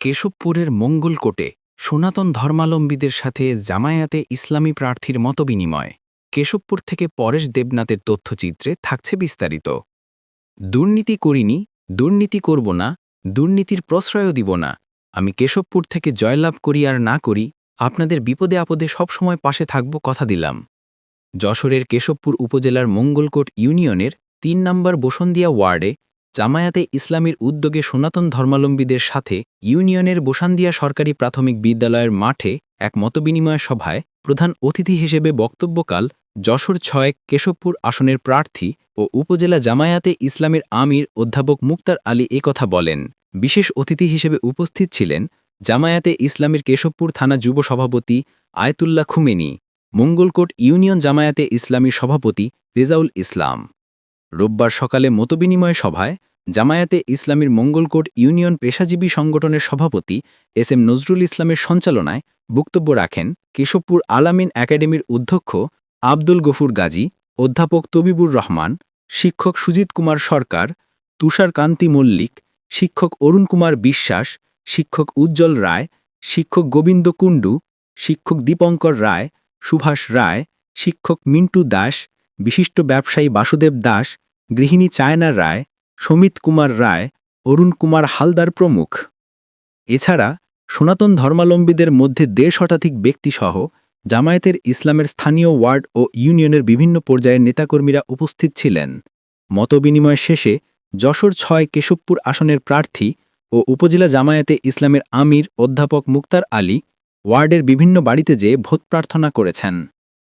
কেশবপুরের মঙ্গলকোটে সনাতন ধর্মালম্বীদের সাথে জামায়াতে ইসলামী প্রার্থীর মতবিনিময়। কেশবপুর থেকে পরেশ দেবনাথের তথ্যচিত্রে থাকছে বিস্তারিত। দুর্নীতি করিনি, দুর্নীতি করব না, দুর্নীতির প্রশ্রয় দিব না। আমি কেশবপুর থেকে জয়লাভ করি আর না করি, আপনাদের বিপদে আপদে সবসময় পাশে থাকব কথা দিলাম। যশোরের কেশবপুর উপজেলার মঙ্গলকোট ইউনিয়নের তিন নম্বর বসন্দিয়া ওয়ার্ডে জামায়াতে ইসলামীর উদ্যোগে সনাতন ধর্মালম্বীদের সাথে ইউনিয়নের বোসান্দিয়া সরকারি প্রাথমিক বিদ্যালয়ের মাঠে এক মতবিনিময় সভায় প্রধান অতিথি হিসেবে বক্তব্যকাল যশোর ছয় কেশবপুর আসনের প্রার্থী ও উপজেলা জামায়াতে ইসলামের আমির অধ্যাপক মুক্তার আলী কথা বলেন। বিশেষ অতিথি হিসেবে উপস্থিত ছিলেন জামায়াতে ইসলামের কেশবপুর থানা যুব সভাপতি আয়তুল্লাহ খুমেনি, মঙ্গলকোট ইউনিয়ন জামায়াতে ইসলামীর সভাপতি রেজাউল ইসলাম। রোববার সকালে মতবিনিময় সভায় জামায়াতে ইসলামীর মঙ্গলকোট ইউনিয়ন পেশাজীবী সংগঠনের সভাপতি এস এম নজরুল ইসলামের সঞ্চালনায় বক্তব্য রাখেন কেশবপুর আলামিন একাডেমির অধ্যক্ষ আব্দুল গফুর গাজী, অধ্যাপক তবিবুর রহমান, শিক্ষক সুজিত কুমার সরকার তুষার কান্তি মল্লিক, শিক্ষক অরুণ কুমার বিশ্বাস, শিক্ষক উজ্জ্বল রায়, শিক্ষক গোবিন্দ কুণ্ডু, শিক্ষক দীপঙ্কর রায়, সুভাষ রায়, শিক্ষক মিন্টু দাস বিশিষ্ট ব্যবসায়ী বাসুদেব দাস, গৃহিণী চায়না রায়, সমিত কুমার রায়, অরুণ কুমার হালদার প্রমুখ। এছাড়া সনাতন ধর্মালম্বীদের মধ্যে দেড় শতাধিক ব্যক্তিসহ জামায়াতের ইসলামের স্থানীয় ওয়ার্ড ও ইউনিয়নের বিভিন্ন পর্যায়ের নেতাকর্মীরা উপস্থিত ছিলেন। মতবিনিময় শেষে যশোর ছয় কেশবপুর আসনের প্রার্থী ও উপজেলা জামায়াতে ইসলামের আমির অধ্যাপক মুক্তার আলী ওয়ার্ডের বিভিন্ন বাড়িতে যেয়ে ভোট প্রার্থনা করেছেন।